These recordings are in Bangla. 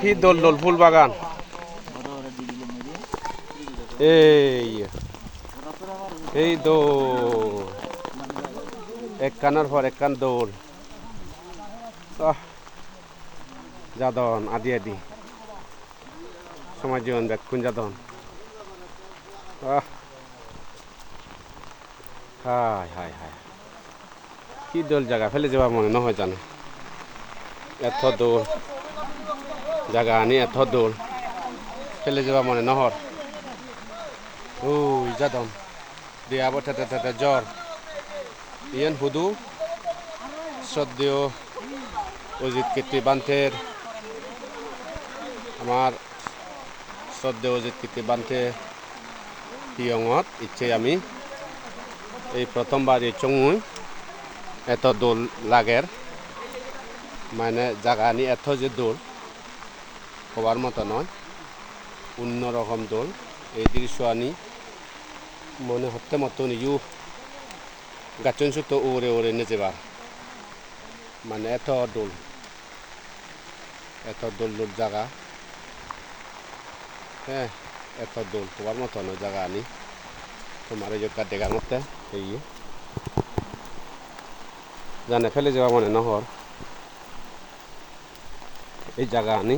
কি দোল দোল, ফুল বাগান। এই এই দোল। এক কানার পর এক কান দোল। যাদন, আদি আদি। সমাজ জীবন ব্যাকুণ যাদন। হায় হায় হায়। কি দোল জায়গা ফেলে যাবা মনে, নহয় জানো? এত দোল। জায়গা আনি এত দোল। ফেলে যাবা মনে নহর ওই যাদম। দিয়া বঠাতে ঠাতে জ্বর ইয়েন হুদু। শ্রদ্ধেয় অজিত কীর্তি বান্থের আমার শ্রদ্ধেয় অজিত কীর্তি বান্থে পিয়ঙত ইচ্ছে আমি এই প্রথমবার এই চঙুই। এত দোল লাগের মানে জায়গা আনি এত যে দোল হবার মতো নয় অন্যরকম দোল এই দৃশ্য আনি মনে হতে মতন ইউ গাছন সুতো ওরে ওরে নেচেবার মানে এত দোল এত দোল দোল জায়গা হ্যাঁ এত দোল হবার মতো নয় জায়গা আনি তোমার এই দেখার মধ্যে এই জানে, ফেলে যাওয়া মানে নহর। এই জায়গা আনি।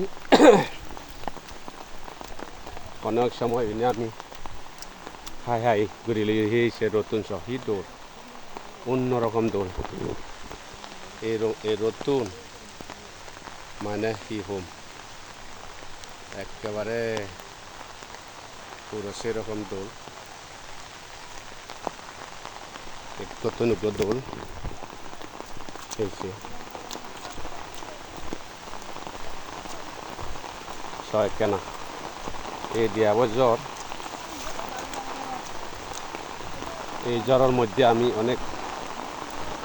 অনেক সময় এনে আমি হাই হাই ঘুরিলে সে নতুন সহি দৌড় অন্যরকম দৌড়। এই এই নতুন মানে কি হোম? একেবারে পুরো সেরকম দৌড়। কত নুকো দৌড়। হয়েছে ছয় কেনা এই দিয়াব জ্বর এই জ্বরের মধ্যে আমি অনেক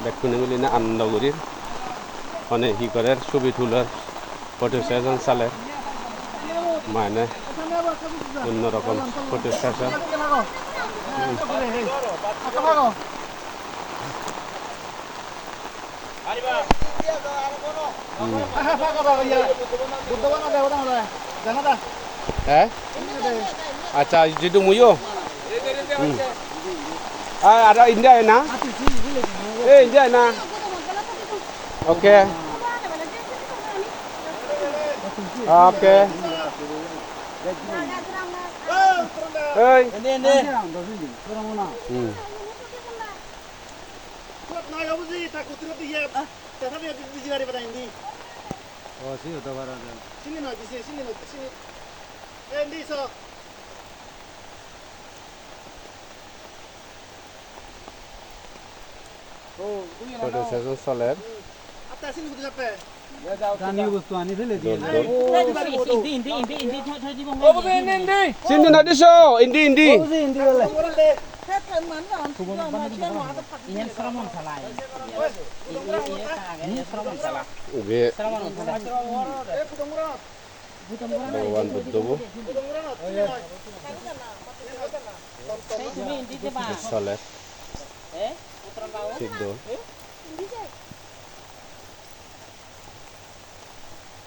ব্যক্তি না আনন্দ করি। অনেক হি করে? ছবি তুলার ফটো সেশন চালে। মানে অন্যরকম ফটো সেশন হ্যাঁ আচ্ছা যেটু মুইও আর ada indah ya na eh indah na oke hmm. Oh. Eh. Oh, দিয়ে Sini na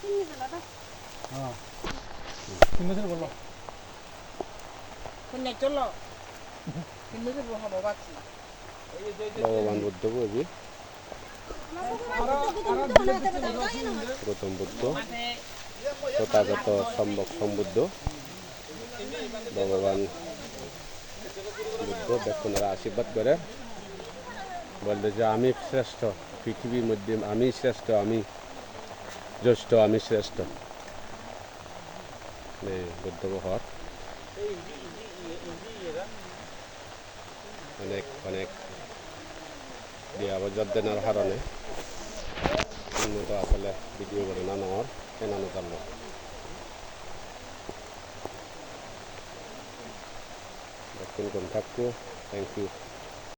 Ini adalah koneksi. ভগবান বুদ্ধ কবি গৌতম বুদ্ধ তথাগত সম্ভব সম্বুদ্ধ ভগবান বুদ্ধ ব্যক্তিরা আশীর্বাদ করে বললে যে আমি শ্রেষ্ঠ পৃথিবীর মধ্যে আমি শ্রেষ্ঠ আমি জ্যেষ্ঠ আমি শ্রেষ্ঠ এই বুদ্ধ ঘর অনেক অনেক যদ্দেনার হারণে উন্নত আসলে ভিডিও করে না নহর কেনানো জানলো দক্ষিণ কোন থাকব? Thank you